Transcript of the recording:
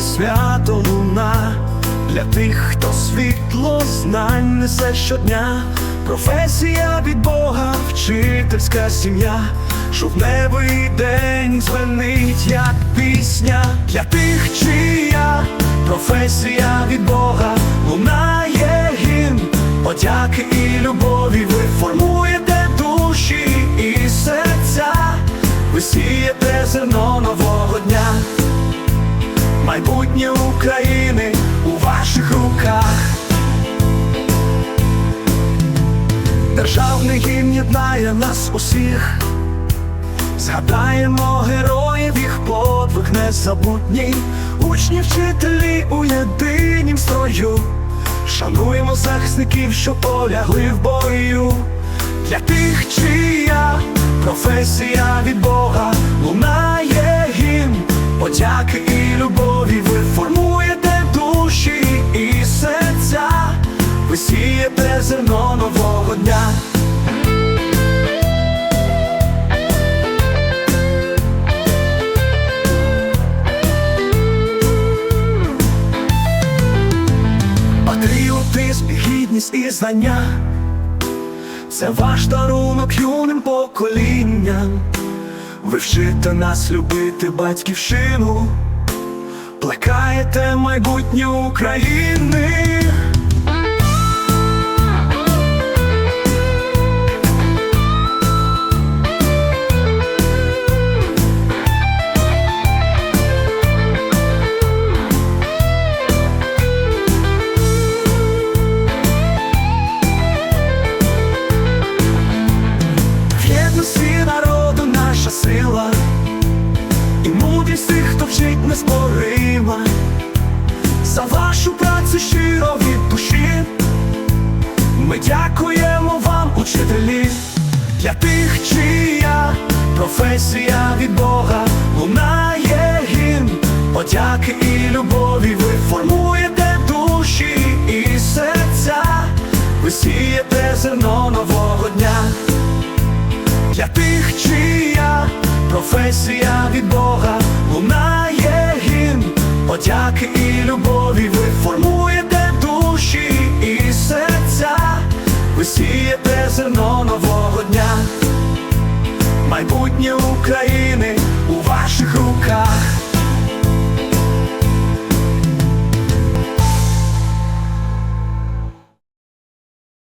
свято луна для тих, хто світло знань несе щодня. Професія від Бога, вчительська сім'я, щоб небо і день звенить, як пісня для тих, чия професія від Бога лунає гімн, подяки і любові. Ви формуєте душі і серця, ви сієте зерно нового. Майбутнє України у ваших руках. Державний гімн єднає нас усіх, згадаємо героїв, їх подвиг незабутній, учні, вчителі у єдинім строю, шануємо захисників, що полягли в бою, для тих, чия професія від Бога лунає гімн, подяки гідність і знання це ваш дарунок юним поколінням. Ви вчите нас любити батьківщину, плекаєте майбутнє України. Вам, для тих, чия професія від Бога лунає гімн, подяки і любові. Ви формуєте душі і серця, ви сієте зерно нового дня для тих, чия професія від Бога лунає гімн, подяки зерно нового дня. Майбутнє України у ваших руках.